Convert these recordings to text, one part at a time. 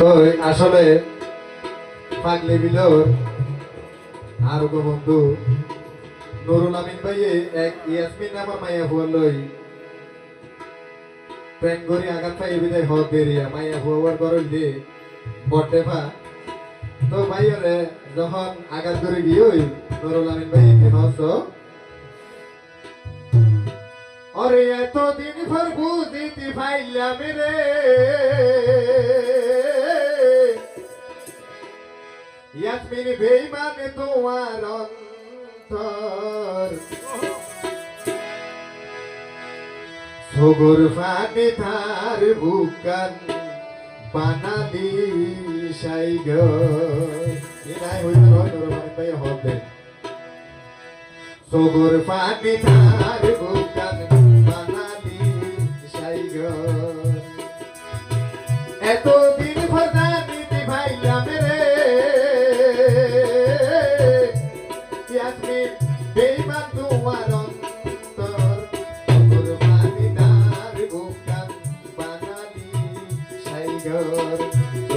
তো আসলে পাগলি বিলোর আর গো বন্ধু, নুরুল আমিন ভাইয়ে এক ইয়াসমিন নামার মাইয়া হুয়া লই প্রেম করি আঘাত পাই বিদায় হক দেরিয়া মাইয়া হুয়ার গরল দিয়ে বটে পা তো ভাইয়রে যখন আঘাত করে গিয়ে ওই নুরুল আমিন ভাই কেন অরে এতদিন পর বুঝিতে পাইলাম রে। ইয়াসমিন বেইমান তোমার অন্তর। সগর ফাটে তার বুকান বানালি সাইগ এলাই হইল নয় তোর মানে পাই হবে সগর ফাটে তার বুকান বানালি সাইগ এতদিন ফরদানিতে সাইগর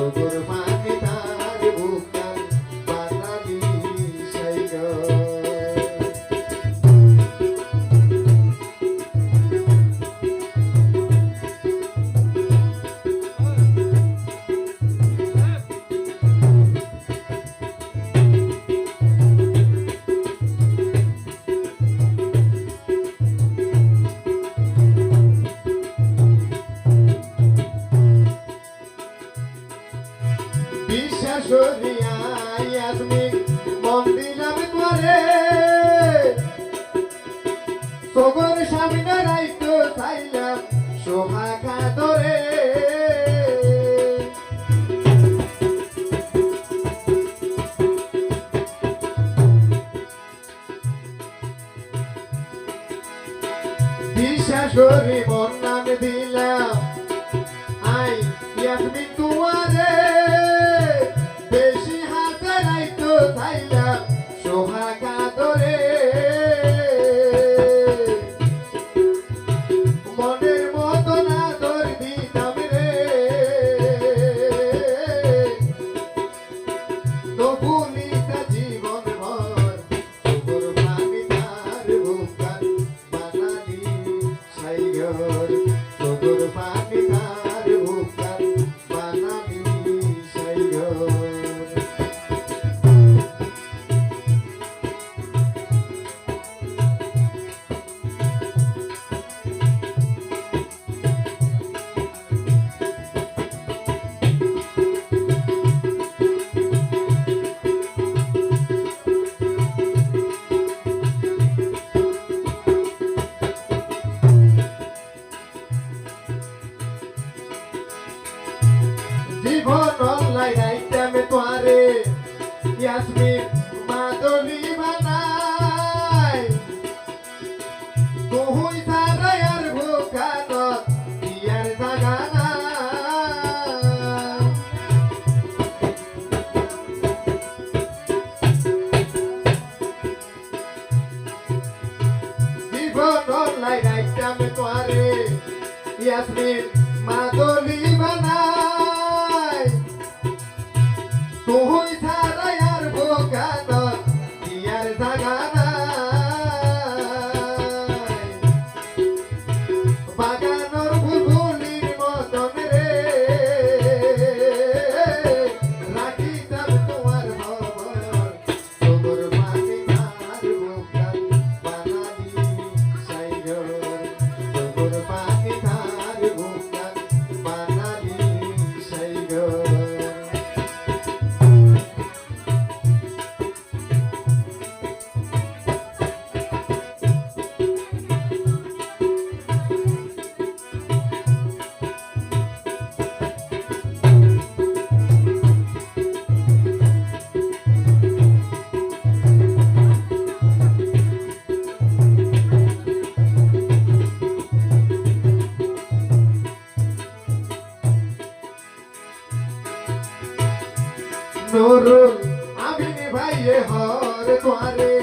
করি বর্ণান দিলাম। আই ইয়াসমিন তোমারে বেশি হাতে নাই তো থাইলাম সোহাগা ধরে মতো জীবন অনলাইন আইটেমে তোয়ারে ইয়াসমিন মাদলি বানাই। তুহুই সারাই আর ভোকানত ইয়ার জাগানা জীবন মাদলি বানাই। ইয়ার জাগানা বাগানোর শুরু আমি ভাইয়ে হর তোরে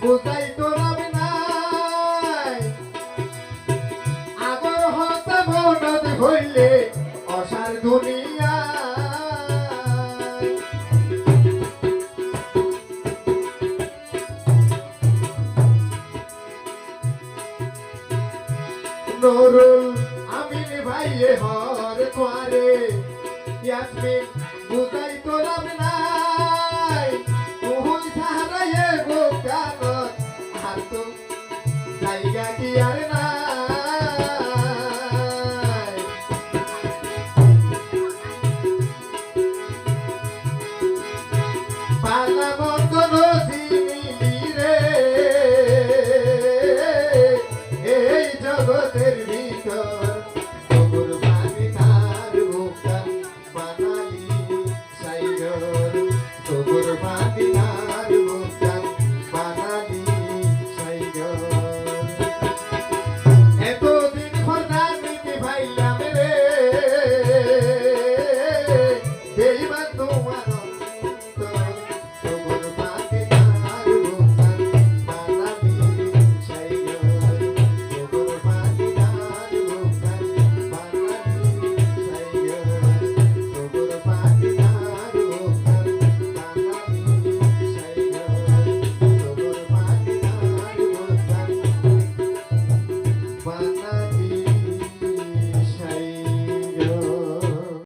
বুঝাই তোর আমি নাই। আগর হতে মনত হইলে অসার দুনিয়া। নুরুল আমিন ভাইয়ে হর তোরে ইয়াসমিন Jamaica.